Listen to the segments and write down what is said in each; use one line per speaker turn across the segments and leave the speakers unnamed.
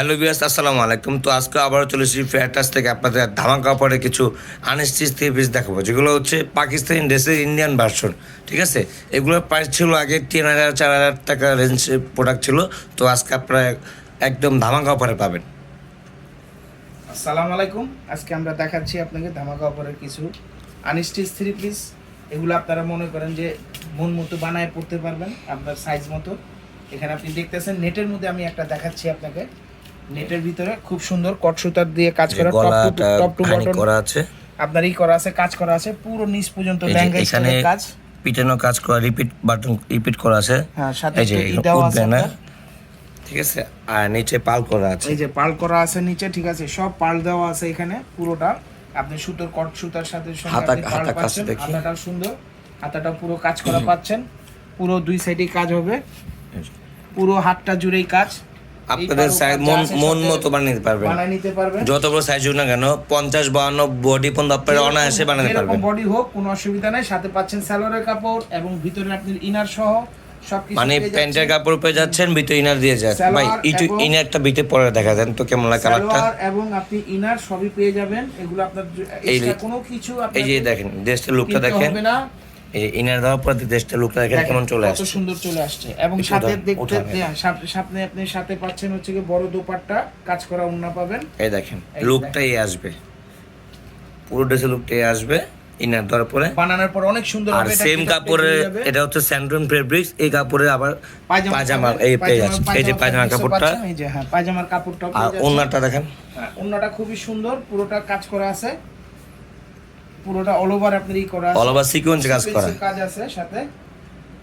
Hello বিয়াস আসসালামু আলাইকুম। তো আজকে আবারও চলে এসেছি ফেয়ারটাস থেকে আপনাদের ধামাকা কাপড়ে কিছু আনস্টিচ থ্রি পিস দেখাবো, যেগুলো হচ্ছে পাকিস্তানি ড্রেসের ইন্ডিয়ান ভার্সন ঠিক আছে? এগুলোর প্রাইস ছিল আগে তিন হাজার, চার হাজার টাকা রেঞ্জের প্রোডাক্ট ছিল, তো আজকে আপনারা একদম ধামাকা অফারে পাবেন।
আসসালামু আলাইকুম। আজকে আমরা দেখাচ্ছি আপনাকে ধামাকা অফারের কিছু আনস্টিচ থ্রি পিস এগুলো আপনারা মনে করেন যে মন মতো বানায় পড়তে পারবেন, আপনার সাইজ মতো। এখানে আপনি দেখতেছেন নেটের মধ্যে আমি একটা দেখাচ্ছি আপনাকে। নেটের ভিতরে খুব সুন্দর কট সুতার দিয়ে কাজ করা
top
to top
to
button
করা আছে।
আপনার ই করা আছে কাজ করা আছে পুরো নিচ পর্যন্ত
এই
ল্যাঙ্গা
এখানে
কাজ।
পিটানো কাজ করা রিপিট বাটন রিপিট করা আছে।
হ্যাঁ সাথে
এই
ই আছে
ঠিক আছে? আর নিচে পাল করা আছে।
এই যে পাল করা আছে নিচে ঠিক আছে? সব পাল দেওয়া আছে এখানে পুরোটা। আপনি সুতোর কট সুতার সাথে
হাতা- হাতা
পাচ্ছেন।
দেখি।
হাতাটাও সুন্দর। হাতাটা পুরো কাজ করা পাচ্ছেন। পুরো দুই সাইডে কাজ হবে। পুরো হাতটা জুড়েই কাজ।
আপনাদের মন মন মতো বানিয়ে নিতে পারবেন।
বানায় নিতে পারবেন।
যত বড় সাইজ হোক না কেন পঞ্চাশ বাহান্ন বডি পর্যন্ত আপনারা অনায়াসে বানাতে পারবেন।
বডি হোক কোনো অসুবিধা নাই। সাথে পাচ্ছেন সালোয়ারের কাপড় এবং ভিতরে আপনি ইনার সহ
মানে প্যান্টের কাপড় পেয়ে যাচ্ছেন ভিতরে ইনার দিয়ে যাচ্ছেন। ভাই একটু ইনারটা ভিতরে পরে দেখা দেন তো কেমন লাগে কালারটা
এবং আপনি ইনার সবই পেয়ে যাবেন। এগুলো আপনার
এই যে-
কোনো কিছু
এই যে দেখেন দেশটা লুকটা দেখেন।
হবে না।
ইনার দেওয়ার পর দেশটা লুকটা দেখেন কেমন চলে আসছে।
সুন্দর চলে আসছে। এবং সাথে দেখতে আপনি সাথে পাচ্ছেন হচ্ছে কি বড় দোপাট্টা কাজ করা উন্না পাবেন।
এই দেখেন লুকটাই আসবে। পুরো ড্রেসের লুকটাই আসবে ইনার দেওয়ার পরে।
বানানোর পর অনেক সুন্দর
আর সেম কাপড়ে এটা হচ্ছে স্যান্ড্রন ফেব্রিক্স এই কাপড়ে আবার
পায়জামা
পায়জামা এই পেয়ে যাচ্ছে এই যে পায়জামার কাপড়টা।
এই যে হ্যাঁ পায়জামার কাপড়টা
আর
পেয়ে
দেখেন।
হ্যাঁ, ওড়নাটা খুবই সুন্দর পুরোটা কাজ করা আছে। পুরোটা অল ওভার আপনার ই করা
অল ওভার সিকোয়েন্স কাজ করা।
কাজ আছে সাথে।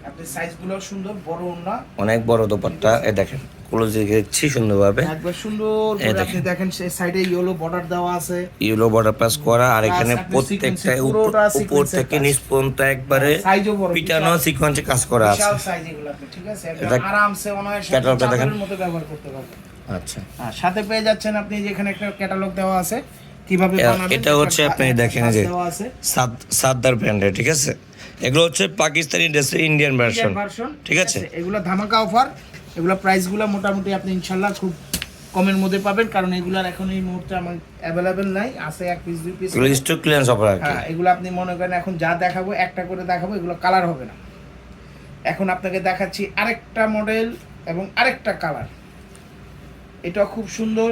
আপনি সাইজগুলো সুন্দর বড় ওড়না।
অনেক বড় দোপাট্টা। এ দেখেন ক্লোজে দেখছি সুন্দরভাবে।
একবার সুন্দর করে আপনি দেখেন। সেই সাইডে ইয়েলো বর্ডার দেওয়া আছে।
ইউলো বর্ডার প্লাস করা আর এখানে প্রত্যেকটা উপর থেকে নিচ পর্যন্ত একবারে
বড়
পিটানো সিকোয়েন্সে কাজ করা আছে।
বিশাল সাইজ এগুলো ঠিক আছে? আরামসে অনায়াসে
ক্যাটালগটা দেখেন।
মতো ব্যবহার করতে পারবেন।
আচ্ছা।
আর সাথে পেয়ে যাচ্ছেন আপনি যেখানে একটা ক্যাটালগ দেওয়া আছে কীভাবে
এটা হচ্ছে আপনি দেখেন যে সাদ্দার ব্র্যান্ডের ঠিক আছে? এগুলো হচ্ছে পাকিস্তানি ড্রেসের ইন্ডিয়ান ভার্সন ঠিক আছে?
এগুলো ধামাকা অফার এগুলো প্রাইসগুলো মোটামুটি আপনি ইনশাল্লাহ খুব কমের মধ্যে পাবেন কারণ এগুলার এখন এই মুহূর্তে আমার অ্যাভেলেবেল নাই আছে এক পিস দুই পিস
এগুলো স্টক ক্লিয়ারেন্স অফার
হ্যাঁ এগুলো আপনি মনে করেন এখন যা দেখাবো একটা করে দেখাবো এগুলো কালার হবে না। এখন আপনাকে দেখাচ্ছি আরেকটা মডেল এবং আরেকটা কালার এটা খুব সুন্দর।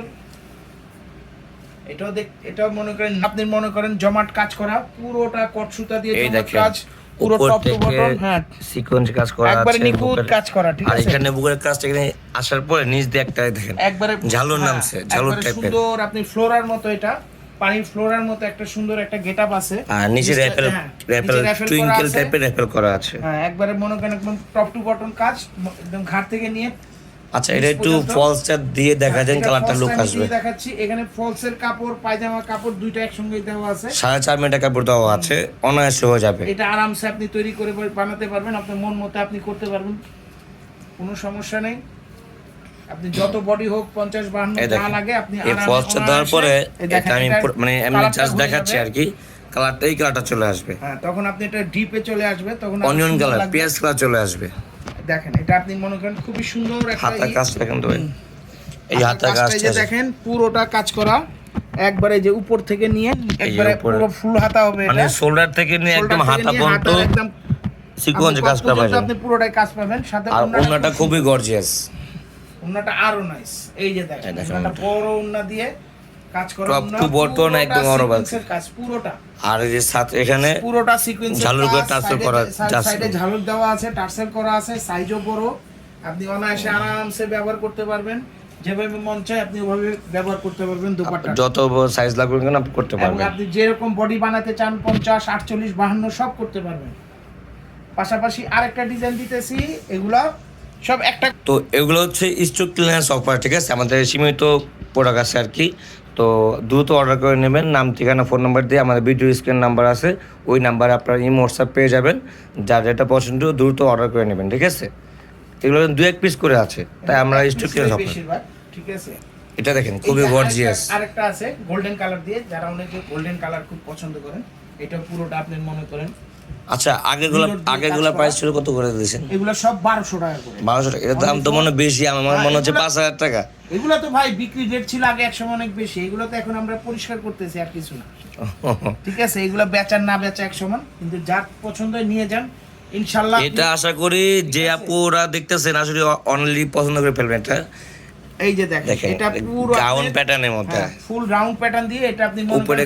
এটাও দেখ এটাও মনে করেন আপনি মনে করেন জমাট কাজ করা পুরোটা দিয়ে জমাট কাজ পুরো টপ টু বটম হ্যাঁ
সিকোয়েন্স কাজ করা আছে
একবারে নিখুঁত কাজ করা, ঠিক
আর এখানে বুকের কাজটা এখানে আসার পরে নিচ দিয়ে একটা দেখেন
একবারে
ঝালর
হ্যাঁ,
নামছে, ঝালর টাইপের।
সুন্দর আপনি ফ্লোরার মতো এটা পানির ফ্লোরার মতো একটা সুন্দর একটা গেটআপ আছে
আর নিচে র্যাপেল র্যাপেল টুইঙ্কেল
আছে।
টাইপের র্যাপেল করা আছে
হ্যাঁ একবারে মনে করেন একদম টপ টু বটম কাজ একদম ঘাট থেকে নিয়ে
আচ্ছা এটা একটু ফলসটা দিয়ে দেখা দেন
হ্যাঁ,
কালারটা লুক আসবে।
দেখাচ্ছি। এখানে ফলসের কাপড় পায়জামা কাপড় দুইটা একসঙ্গে দেওয়া আছে।
সাড়ে চার মিটার কাপড় দেওয়া আছে অনায়াসে হয়ে যাবে।
এটা আরামসে আপনি তৈরি করে বানাতে পারবেন আপনার মন মতো আপনি করতে পারবেন। কোনো সমস্যা নেই। আপনি যত বডি হোক পঞ্চাশ বাহান্ন
এই
যা লাগে আপনি
এই ফলসটা দেওয়ার পরে এটা আমি মানে এমনি জাস্ট দেখাচ্ছি আর কি কালারটা এই কালারটা চলে আসবে।
হ্যাঁ তখন আপনি এটা ডিপে চলে আসবে তখন
অনিয়ন কালার পেঁয়াজ কালার চলে আসবে।
দেখেন এটা আপনি মনে করেন খুবই সুন্দর
হাতা কাজটা দেখেন তো এই হাতা
কাজটা দেখেন পুরোটা কাজ করা একবারে যে উপর থেকে নিয়ে একবারে পুরো ফুল হাতা হবে
মানে শোল্ডার থেকে নিয়ে একদম হাতা পর্যন্ত সিকোয়েন্সে কাজ করা পাবেন।
আপনি পুরোটাই কাজ পাবেন সাথে
আর
খুব
খুবই গর্জিয়াস
ওড়নাটা আরও নাইস এই যে দেখেন ওড়নাটা। বড় ওড়না দিয়ে কাজ করা
Top
ওড়না,
to একদম অরবাল।
কাজ পুরোটা।
আর এই যে সাথে এখানে
পুরোটা সিকোয়েন্স
ঝালর করে টার্সেল করা, টার্সেল।
সাইডে ঝালর দেওয়া আছে টার্সেল করা আছে সাইজও বড়। আপনি অনায়াসে আরামসে ব্যবহার করতে পারবেন। যেভাবে মন চায় আপনি ওভাবে ব্যবহার করতে পারবেন দোপাট্টা।
যত সাইজ লাগবে কেন আপনি করতে পারবেন।
আপনি যেরকম বডি বানাতে চান পঞ্চাশ আটচল্লিশ বাহান্ন সব করতে পারবেন। পাশাপাশি আরেকটা ডিজাইন দিতেছি এগুলা সব একটা
তো এগুলো হচ্ছে স্টক ঠিক আছে? আমাদের সীমিত প্রোডাক্ট আছে আর কি। তো দ্রুত অর্ডার করে নেবেন। নাম ঠিকানা ফোন নাম্বার দিয়ে আমাদের ভিডিও স্ক্রিন নাম্বার আছে। ওই নাম্বারে আপনার ইমো হোয়াটসঅ্যাপ পেয়ে যাবেন। যা যেটা পছন্দ দ্রুত অর্ডার করে নেবেন ঠিক আছে? এগুলো দু এক পিস করে আছে। তাই আমরা স্টক ক্লিয়ারেন্স অফার
ঠিক আছে?
এটা দেখেন খুবই গর্জিয়াস
আরেকটা আছে গোল্ডেন কালার দিয়ে। যারা অনেকে গোল্ডেন কালার খুব পছন্দ করেন এটা পুরোটা আপনি মনে করেন।
আচ্ছা আগেগুলো আগেগুলো প্রাইস ছিল কত করে দিয়েছেন?
এগুলো সব বারোশো টাকা করে।
বারোশো টাকা। এটার দাম তো মনে বেশি আমার মনে হচ্ছে পাঁচ হাজার টাকা।
এগুলো তো ভাই বিক্রি রেট ছিল আগে একসময় অনেক বেশি এগুলো তো এখন আমরা পরিষ্কার করতেছি আর কিছু না। ঠিক আছে এগুলো বেচার না বেচা এক সমান কিন্তু যার পছন্দ নিয়ে যান ইনশাল্লাহ।
এটা আশা করি যে আপুরা দেখতেছেন আসলে অনলি পছন্দ করে ফেলবেন এটা।
এই যে দেখেন এটা পুরো আপনার-
প্যাটার্নের মধ্যে।
ফুল রাউন্ড প্যাটার্ন দিয়ে এটা আপনি
উপরে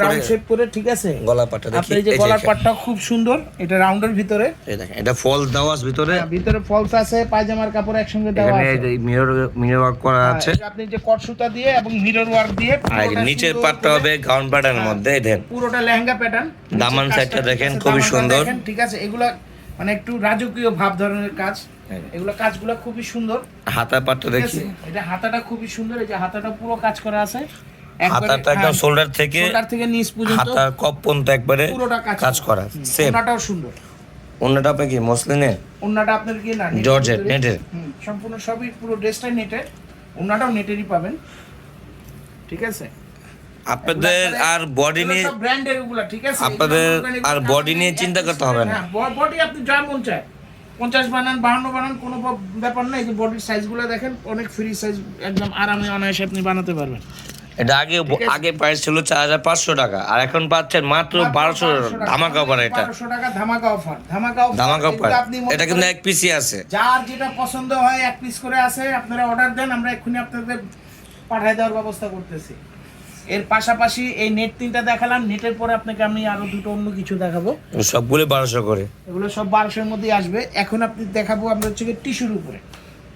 রাউন্ড শেপ করে ঠিক আছে?
গলা পাটটা দেখি
এই যে গলার পাটটা খুব সুন্দর এটা রাউন্ডের ভিতরে।
এই দেখেন এটা ফলস দেওয়া আছে ভিতরে।
হ্যাঁ, ভিতরে ফলস আছে পায়জামার কাপড় একসঙ্গে দেওয়া
এখানে
আছে।
মিরর মিরর ওয়ার্ক করা
হ্যাঁ,
আছে।
আপনি যে কট সুতা দিয়ে এবং মিরর ওয়ার্ক দিয়ে
আর নিচের পাটটা হবে গাউন প্যাটার্নের মধ্যে দেখেন।
পুরোটা লেহেঙ্গা প্যাটার্ন
দামান সাইডটা দেখেন, খুবই সুন্দর।
ঠিক আছে এগুলা মানে একটু রাজকীয় ভাব ধরনের কাজ।
হ্যাঁ।
এগুলো কাজগুলো খুবই সুন্দর।
হাতা পাটটা দেখি।
এটা হাতাটা খুবই সুন্দর এই যে হাতাটা পুরো কাজ করা আছে।
হাতাটা একদম
হ্যাঁ,
শোল্ডার থেকে
shoulder থেকে নিচ পর্যন্ত
হাতার কপ পর্যন্ত একবারে
পুরোটা কাজ
করা সেম
ওনাটাও সুন্দর।
অন্যটা আপনি কি মসলিনের?
ওনাটা আপনার কি না
জর্জেট, নেটের।
সম্পূর্ণ সবই পুরো ড্রেসটাই নেটের। ওনাটাও নেটেরই পাবেন। ঠিক আছে?
আপনাদের আর বডি নিয়ে
ব্র্যান্ডের ওগুলা ঠিক আছে?
আপনাদের আর body নিয়ে চিন্তা করতে হবে না।
হ্যাঁ, বডি আপনি যা মন চায়। পঞ্চাশ বানান বাহান্ন বানান কোনো ব্যাপার না এই যে বডির সাইজগুলো দেখেন অনেক ফ্রি সাইজ একদম আরামে অনায়াসে আপনি বানাতে পারবেন।
এটা আগে আগে প্রাইস ছিল চার হাজার পাঁচশো টাকা আর এখন পাচ্ছেন মাত্র বারোশো ধামাকা অফার এটা।
টাকা ধামাকা অফার ধামাকা অফার এগুলো
এটা কিন্তু এক পিসি আছে।
যার যেটা পছন্দ হয় এক পিস করে আছে আপনারা অর্ডার দেন আমরা এক্ষুনি আপনাদের পাঠায় দেওয়ার ব্যবস্থা করতেছি। এর পাশাপাশি এই নেট তিনটা দেখালাম নেটের পরে আপনাকে আমি আরও দুটো অন্য কিছু দেখাবো।
সবগুলো বারোশো করে।
এগুলো সব বারোশোর মধ্যে আসবে। এখন আপনি দেখাবো আমরা হচ্ছে টিস্যুর উপরে।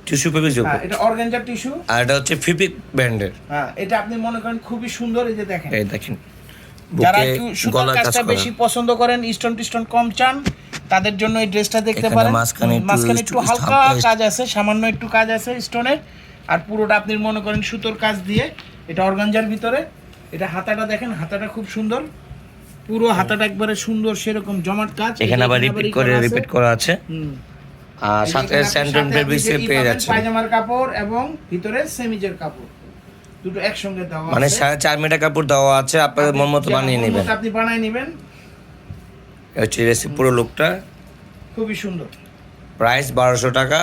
টিস্যু পেপার
হ্যাঁ এটা অর্গানজার টিস্যু
আর এটা হচ্ছে ফিপিক ব্র্যান্ডের
হ্যাঁ এটা আপনি মনে করেন খুবই সুন্দর এই যে দেখেন।
এই দেখেন।
যারা একটু সুতার কাজটা বেশি পছন্দ করেন স্টোন টিস্টোন কম চান তাদের জন্য এই ড্রেসটা দেখতে পারেন।
মাঝখানে একটু
হালকা কাজ আছে সামান্য একটু কাজ আছে স্টোনের আর পুরোটা আপনি মনে করেন সুতোর কাজ দিয়ে এটা অর্গানজার ভিতরে এটা হাতাটা দেখেন হাতাটা খুব সুন্দর। পুরো হাতাটা একবারে সুন্দর সেরকম জমাট কাজ।
এখানে আবার রিপিট করে রিপিট করা আছে। আর সাথে
সাথে
ফেব্রিক্সে পেয়ে যাচ্ছে।
পায়জামার কাপড় এবং ভিতরে সেমিজের কাপড়। দুটো একসঙ্গে দেওয়া
মানে। সাড়ে চার মিটার কাপড় দেওয়া আছে আপনাদের মন মতো বানিয়ে নেবেন।
আপনি বানিয়ে নেবেন।
এই হচ্ছে রেসিপি পুরো লুকটা
খুবই সুন্দর।
প্রাইস বারোশো টাকা।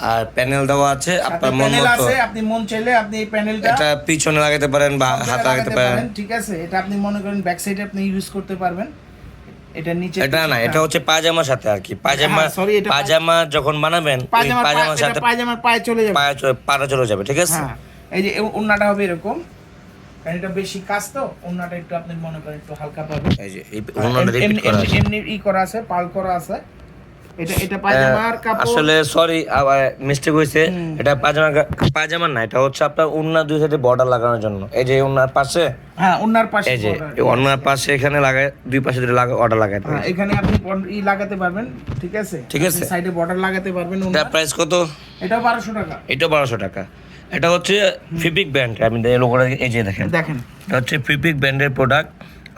আর প্যানেল দেওয়া আছে আপনার মন মতো
আছে আপনি মন চাইলে আপনি এই প্যানেলটা
এটা পিছনে লাগাতে পারেন বা হাতে লাগাতে পারেন।
ঠিক আছে এটা আপনি মনে করেন ব্যাক সাইডে আপনি ইউজ করতে পারবেন। এটা নিচে
এটা না এটা হচ্ছে পাজামার সাথে আর কি। পাজামা
সরি এটা
পাজামা যখন বানাবেন
পায়জামার
পাজামার সাথে
পায়জামার পায়ে চলে যাবে।
পায়ে চলে- পাটা চলে যাবে ঠিক আছে?
হ্যাঁ এই যে ওন্নাটা হবে এরকম। কারণ এটা বেশি কাজ তো ওন্নাটা একটু আপনি মনে করেন একটু হালকা পাবেন।
এই যে আছে।
এমনি ই করা আছে পাল করা আছে। এটা এটা পায়জামার কাপড়?
আসলে সরি আবার মিস্টেক হয়েছে। এটা না হচ্ছে আপনার দুই সাইডে বর্ডার লাগানোর জন্য। এই যে পাশে?
হ্যাঁ ওন্নার পাশে
এই যে
border।
পাশে এখানে লাগায় দুই পাশে দুটো লাগা অর্ডার লাগাতে
হ্যাঁ, এখানে আপনি ই লাগাতে পারবেন ঠিক আছে?
ঠিক আছে।
সাইডে বর্ডার লাগাতে পারবেন
এটা প্রাইস কত?
এটা বারোশো টাকা।
এটা বারোশো টাকা। এটা হচ্ছে ফিপিক ব্র্যান্ড আমি লোকটা এই যে দেখেন।
দেখেন।
এটা হচ্ছে ফিপিক ব্র্যান্ডের প্রোডাক্ট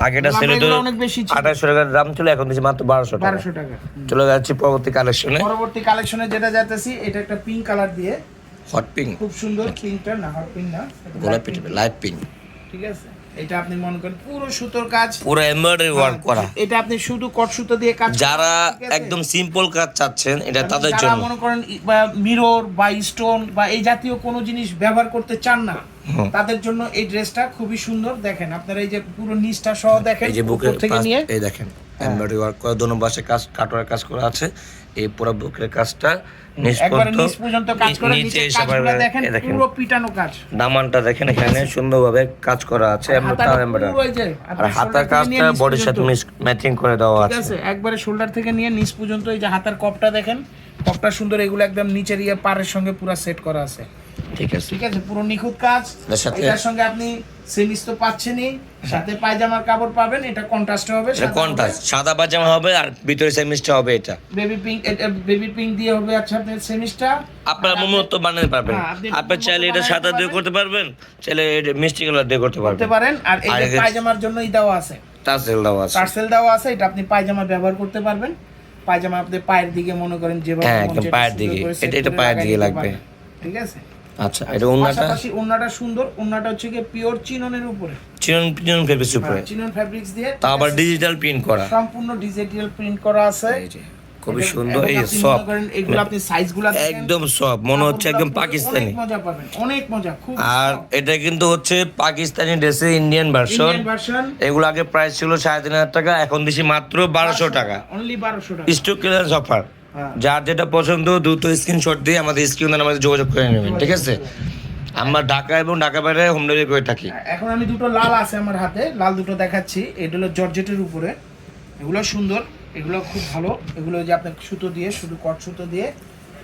আগেটা ছিল তো
অনেক বেশি ছিল।
আঠাশশো টাকার দাম ছিল এখন দিচ্ছি মাত্র বারোশো টাকা।
বারোশো টাকা।
চলে যাচ্ছি পরবর্তী কালেকশনে
পরবর্তী কালেকশনে যেটা এটা একটা পিঙ্ক কালার দিয়ে।
হট পিঙ্ক
খুব সুন্দর পিঙ্কটা না হট পিঙ্ক না
গোলাপি লাইট পিঙ্ক
ঠিক আছে? এটা আপনি মনে করেন পুরো সুতোর কাজ।
পুরো এমব্রয়ডারি ওয়ার্ক করা।
এটা আপনি শুধু কট সুতো দিয়ে কাজ
যারা একদম সিম্পল কাজ চাচ্ছেন এটা তাদের
যারা
জন্য।
মনে করেন মিরর বা স্টোন বা এই জাতীয় কোনো জিনিস ব্যবহার করতে চান না। তাদের জন্য এই ড্রেসটা খুবই সুন্দর দেখেন আপনারা এই যে পুরো নিচটা সহ দেখেন
এই যে বুকের
থেকে নিয়ে।
এই দেখেন এমব্রয়ডারি ওয়ার্ক করা দোনো পাশে কাজ কাটোয়ার কাজ করা আছে এই পুরো বুকের কাজটা নিচ পর্যন্ত
কাজ করে
নিচে
নিচে কাজগুলো দেখেন পুরো পিটানো কাজ।
দামানটা দেখেন এখানে সুন্দরভাবে কাজ করা আছে আর হাতার
shoulder
কাজটা বডির সাথে ম্যাচিং করে দেওয়া
ঠিক
আছে।
আছে একবারে শোল্ডার থেকে নিয়ে নিচ পর্যন্ত এই যে হাতার কপটা দেখেন কপটা সুন্দর এগুলো একদম নিচের ইয়ে পাড়ের সঙ্গে পুরো সেট করা আছে।
ঠিক আছে।
ঠিক আছে পুরো নিখুঁত কাজ। এটার সঙ্গে আপনি সেমিস তো পাচ্ছেনই। সাথে পায়জামার কাপড় পাবেন এটা কন্ট্রাস্ট হবে
এটা কন্ট্রাস্ট সাদা পাজামা হবে আর ভিতরে সেমিসটা হবে এটা।
বেবি পিঙ্ক বেবি পিঙ্ক দিয়ে হবে আচ্ছা আপনার সেমিসটা
আপনার মতো বানাতে পারবেন।
হ্যাঁ, আপনি
চাইলে এটা সাদা দিয়ে করতে পারবেন চাইলে মিষ্টি কালার দিয়ে করতে
করতে
পারবেন।
পারেন। আর এই যে পায়জামার জন্যই দেওয়া আছে।
দেওয়া আছে।
দেওয়া আছে এটা আপনি পায়জামা ব্যবহার করতে পারবেন। পায়জামা আপনি পায়ের দিকে মনে করেন যেভাবে
হ্যাঁ, পায়ের দিকে। এটা- এটা পায়ের দিকে লাগবে।
ঠিক আছে?
আচ্ছা এটা ওন্নাটা
পাশাপাশি ওন্নাটা সুন্দর ওন্নাটা হচ্ছে কি পিওর চিননের উপরে।
চিনন চিনন ফেব্রিক্স উপরে।
হ্যাঁ, চিনন ফ্যাব্রিক্স দিয়ে
তা আবার ডিজিটাল প্রিন্ট করা।
সম্পূর্ণ ডিজিটাল প্রিন্ট করা আছে।
খুবই সুন্দর এই সব
এগুলো আপনি সাইজগুলো
একদম সব মনে হচ্ছে একদম পাকিস্তানি
অনেক মজা পাবেন অনেক মজা খুব
আর এটা কিন্তু হচ্ছে পাকিস্তানি ড্রেসে ইন্ডিয়ান ভার্সন
ইন্ডিয়ান ভার্সন
এগুলো আগে প্রাইস ছিল সাড়ে তিন হাজার টাকা এখন দিছি মাত্র বারোশো টাকা।
অনলি 1200 টাকা।
Stock clearance
offer.
যার যেটা পছন্দ দ্রুত স্ক্রিনশট দিয়ে আমাদের স্ক্রিন আমাদের যোগাযোগ করে নেবেন ঠিক আছে? আমরা ঢাকা এবং ঢাকা বাইরে হোম ডেলিভারি করে থাকি।
এখন আমি দুটো লাল আছে আমার হাতে লাল দুটো দেখাচ্ছি। এটা হলো জর্জেটের উপরে। এগুলো সুন্দর এগুলো খুব ভালো। এগুলো যে আপনি সুতো দিয়ে শুধু কট সুতো দিয়ে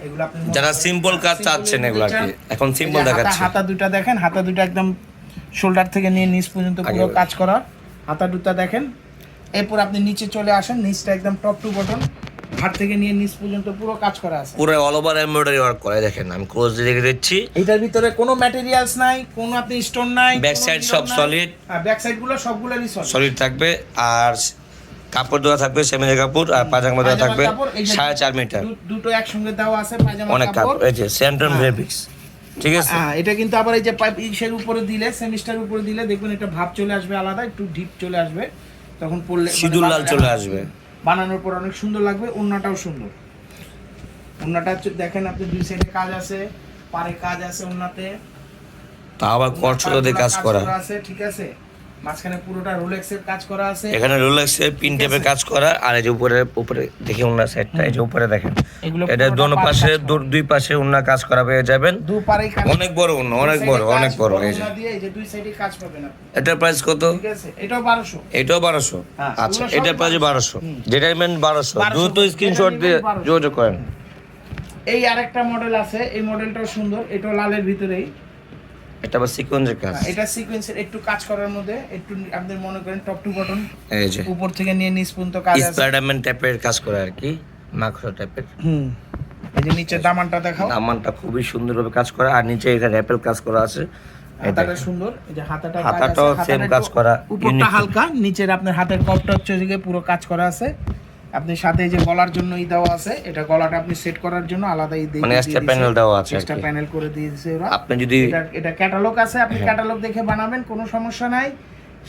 এগুলো আপনি
যারা simple কাজ চাচ্ছেন এগুলো আর কি। এখন
হাতা-
দেখাচ্ছি।
হাতা দুটা দেখেন হাতা দুটা একদম শোল্ডার থেকে নিয়ে নিচ পর্যন্ত পুরো কাজ করা। হাতা দুটা দেখেন। এরপর আপনি নিচে চলে আসেন নিচটা একদম টপ টু বটন হাত থেকে নিয়ে নিচ পর্যন্ত পুরো কাজ করা আছে।
পুরো অল ওভার এমব্রয়ডারি ওয়ার্ক করে দেখেন আমি ক্লোজ দেখে দিচ্ছি।
এটার ভিতরে কোনো ম্যাটেরিয়ালস নাই কোনো আপনি স্টোন নাই
side
নিডল
সব solid।
হ্যাঁ ব্যাক সাইডগুলো সবগুলোরই সলিড
সলিড থাকবে আর কাপড় দেওয়া থাকবে সেমিনের কাপড় আর পাজামা দেওয়া থাকবে সাড়ে চার মিটার
দুটো একসঙ্গে দেওয়া আছে পায়জামা
অনেক
কাপড়।
এই যে সেন্ট্রাল ফেব্রিক্স ঠিক আছে?
হ্যাঁ এটা কিন্তু আবার এই যে পাইপ ইসের উপরে দিলে সেমিস্টার উপরে দিলে দেখবেন এটা ভাব চলে আসবে আলাদা একটু ডিপ চলে আসবে তখন পড়লে মানে
সিঁদুর লাল চলে আসবে।
বানানোর পর অনেক সুন্দর লাগবে ওন্নাটাও সুন্দর। ওন্নাটা দেখেন আপনি দুই সাইডে কাজ আছে পারে কাজ আছে ওন্নাতে
তা আবার কটসুতো কাজ করা
আছে ঠিক আছে? মাঝখানে পুরোটা রোলেক্সের কাজ করা আছে।
এখানে রোলেক্সে পিন টেপের কাজ করা আর এই যে উপরে উপরে দেখি ওনার সাইডটা এই যে উপরে দেখেন। এটা দোনো পাশে দুই পাশে ওনার কাজ করা পেয়ে যাবেন। অনেক বড় ওনা অনেক বড় অনেক বড় এই যে।
দুই সাইডে কাজ পাবেন
এটার প্রাইস কত?
ঠিক আছে এটাও বারোশো।
এটাও বারোশো।
হ্যাঁ,
আচ্ছা এটার প্রাইস বারোশো। যেটা নেবেন বারোশো।
1200
দ্রুত
যেটা
স্ক্রিনশট দিয়ে
1200
যোগাযোগ করেন।
এই আরেকটা মডেল আছে এই মডেলটাও সুন্দর এটাও লালের ভিতরেই।
এটা আবার সিকোয়েন্সের কাজ।
এটা সিকোয়েন্সের একটু কাজ করার মধ্যে একটু আপনি মনে করেন টপ টু বটন
এই যে।
উপর থেকে নিয়ে নিচ পর্যন্ত কাজ আছে।
স্পাইডারম্যান টাইপের কাজ করা আর কি মাকড়সা টাইপের
হুম এই যে নিচে দামানটা দেখাও।
দামানটা খুবই সুন্দরভাবে কাজ করা আর নিচে এখানে অ্যাপেল কাজ করা আছে।
হাতাটা সুন্দর এই যে হাতাটা
হাতাটাও same কাজ করা,
উপরটা হালকা নিচের আপনার হাতের কপটা হচ্ছে পুরো কাজ করা আছে। আপনি সাথে যে গলার জন্য ই দেওয়া আছে এটা গলাটা আপনি সেট করার জন্য আলাদা ই দিয়ে
মানে এক্সট্রা প্যানেল দেওয়া আছে
এক্সট্রা প্যানেল করে দিয়েছে ওরা।
আপনি যদি
এটা ক্যাটালগ আছে আপনি। ক্যাটালগ দেখে বানাবেন কোনো সমস্যা নাই।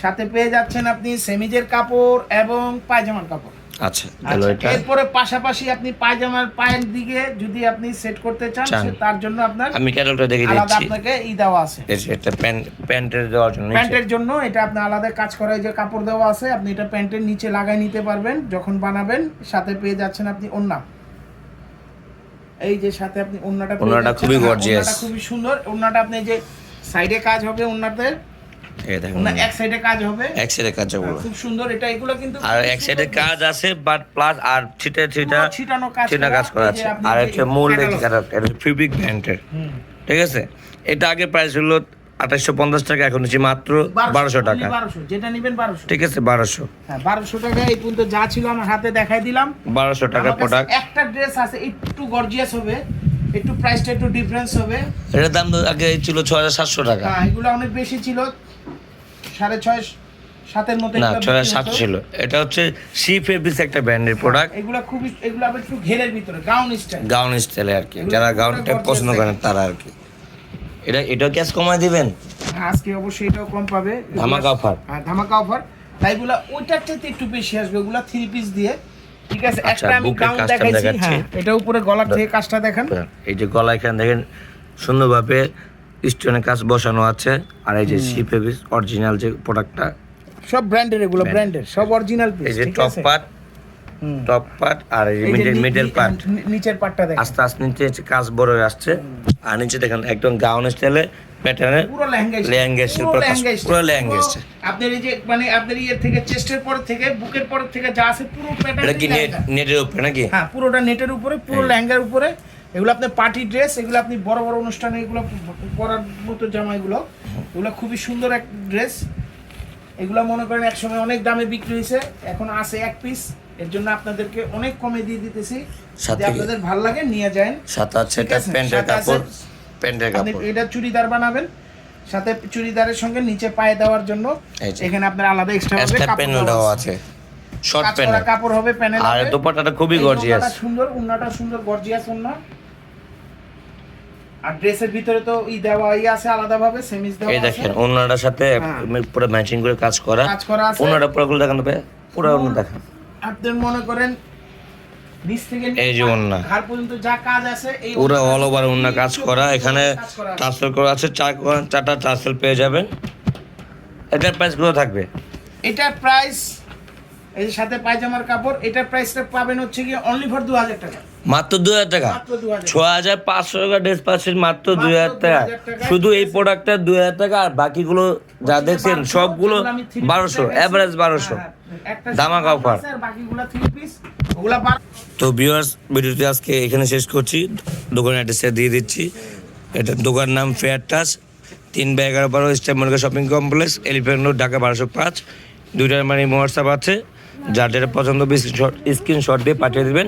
সাথে পেয়ে যাচ্ছেন আপনি সেমিজের কাপড় এবং পায়জামার কাপড়।
আচ্ছা
আচ্ছা, এরপরে পাশাপাশি আপনি পায়জামার পায়ের দিকে যদি আপনি সেট করতে চান। তার জন্য আপনার
আমি ক্যাটালগটা দেখে দিচ্ছি
আপনাকে ই দেওয়া আছে
এটা প্যান্ট প্যান্টের দেওয়ার জন্য
প্যান্টের জন্য এটা আপনি আলাদা কাজ করা যে কাপড় দেওয়া আছে আপনি এটা প্যান্টের নিচে লাগাই নিতে পারবেন যখন বানাবেন সাথে পেয়ে যাচ্ছেন আপনি ওন্না এই যে সাথে আপনি ওন্নাটা যাচ্ছেন।
খুবই
হ্যাঁ,
gorgeous।
খুবই সুন্দর ওন্নাটা আপনি যে সাইডে কাজ হবে ওন্নাতে
এই দেখুন
ওন্না এক সাইডে কাজ হবে।
এক সাইডে কাজ হবে
খুব সুন্দর এটা এগুলো কিন্তু
আর এক সাইডে কাজ আছে বাট প্লাস আর ছিটে ছিটা
ছিটানো কাজ
ছিটা কাজ করা আছে। আর হচ্ছে মূল এটা ফিবিক ব্র্যান্ডের ঠিক আছে? এটা আগে প্রাইস হলো আঠাশশো পঞ্চাশ টাকা এখন হচ্ছে মাত্র বারোশো টাকা।
যেটা নেবেন বারোশো।
ঠিক আছে বারোশো।
হ্যাঁ বারোশো টাকা এই পর্যন্ত যা ছিল আমার হাতে দেখাই দিলাম।
বারোশো
কাছে
প্রোডাক্ট
একটা ড্রেস আছে একটু গর্জিয়াস হবে। একটু প্রাইসটা একটু ডিফারেন্স হবে।
এটার দাম আগে ছিল ছ হাজার সাতশো টাকা।
হ্যাঁ এগুলো অনেক বেশি ছিল। সাড়ে ছয় সাতের মতো
না
এগুলো
ছ হাজার
বিক্রি
সাতশো
হতো।
ছিল। এটা হচ্ছে সি ফেব্রিক্স একটা ব্র্যান্ডের প্রোডাক্ট
এগুলো খুবই এগুলো আবার একটু ঘেরের ভিতরে গাউন স্টাইল
গাউন স্টাইলে আর কি। যারা
পুরোটা
গাউনটা পছন্দ করেন তারা আর কি। এটা এটাও ক্যাশ কমায় দিবেন?
আজকে অবশ্যই এটাও কম পাবে।
ধামাকা offer।
হ্যাঁ ধামাকা অফার তাই এগুলো ওইটার চাইতে একটু বেশি আসবে। ওগুলো থ্রি পিস দিয়ে। ঠিক আছে
আচ্ছা,
একটা আমি
বুকের
গাউন দেখাইছি হ্যাঁ এটা উপরে গলার থেকে কাজটা দেখেন।
এই যে গলা এখানে দেখেন সুন্দরভাবে স্টোনের কাজ বসানো আছে আর এই যে ফেব্রিক্স অরিজিনাল যে প্রোডাক্টটা
সব ব্র্যান্ডের এগুলো ব্র্যান্ডের সব অরিজিনাল পিস
এই যে টপ পার্ট টপ পার্ট আর মিডল মিডল পার্ট
নিচের পার্টটা দেখেন।
আস্তে আস্তে নিচে নিচে কাজ বড় হয়ে আসছে। আর নিচে দেখেন একদম গাউন স্টাইলে প্যাটার্নে
পুরো লেহেঙ্গা স্টাইল।
লেহেঙ্গা স্টাইল।
আপনার এই যে মানে আপনার ইয়ের থেকে চেস্টের পর থেকে বুকের পর থেকে যা আছে পুরো
এটা
প্যাটার্ন
কি নেট নেটের উপরে নাকি?
হ্যাঁ পুরোটা নেটের উপরে পুরো লেহেঙ্গার উপরে। এগুলো আপনার পার্টি ড্রেস এগুলো আপনি বড় বড় অনুষ্ঠানে এগুলো পরার মতো জামা এগুলো। এগুলো খুবই সুন্দর এক ড্রেস এগুলো মনে করেন এক সময় অনেক দামে বিক্রি হয়েছে এখন আছে এক পিস এর জন্য আপনাদেরকে অনেক কমে দিয়ে দিতেছি। আপনাদের ভালো লাগে নিয়ে যান। ঠিক
প্যান্টের কাপড়। প্যান্টের কাপড়।
এটা চুড়িদার বানাবেন সাথে চুড়িদারের সঙ্গে নিচে পায়ে দেওয়ার জন্য এখানে আপনার আলাদা এক্সট্রা হবে
প্যানেল
দেওয়া আছে।
শর্ট প্যানেল
কাপড় হবে প্যানেল
আর দোপাট্টাটা খুবই গর্জিয়াস
সুন্দর উন্নাটা সুন্দর গর্জিয়াস উন্না। আর ড্রেসের ভিতরে তো ই দেওয়া ই আছে আলাদাভাবে সেমিস দেওয়া
এই দেখেন অন্যটার সাথে
হ্যাঁ।
পুরো ম্যাচিং করে কাজ করা।
কাজ করা আছে।
পুরোগুলো দেখান হবে পুরো দেখান।
আপনি মনে করেন
এই যে
এই
পুরো অল ওভার অন্য কাজ করা। এখানে
কাজ করা। আছে।
ট্রান্সফার করা আছে চার চারটা ট্রান্সফার পেয়ে যাবেন। এটার প্রাইসগুলো থাকবে?
এটার প্রাইস এই যে সাথে পায়জামার কাপড় এটার প্রাইসটা পাবেন হচ্ছে কি অনলি ফর দু হাজার টাকা।
মাত্র দুই হাজার টাকা।
দু
ছ হাজার পাঁচশো টাকা ড্রেস পাচ্ছেন মাত্র দুই হাজার টাকা। শুধু এই প্রোডাক্টটা দুই হাজার টাকা আর বাকিগুলো যা দেখছেন সবগুলো বারোশো। অ্যাভারেজ বারোশো।
হ্যাঁ, হ্যাঁ। ওগুলা বারো
তো ভিউয়ার্স ভিডিওটি আজকে এখানে শেষ করছি। দোকানের অ্যাড্রেসটা দিয়ে দিচ্ছি। এটা দোকানের নাম ফেয়ার টাচ তিন বাই এগারো বারো step market shopping complex elephant road Dhaka বারোশো পাঁচ। দুইটার মানে হোয়াটসঅ্যাপ আছে। যার যেটা পছন্দ স্ক্রিনশট স্ক্রিনশট দিয়ে পাঠিয়ে দেবেন।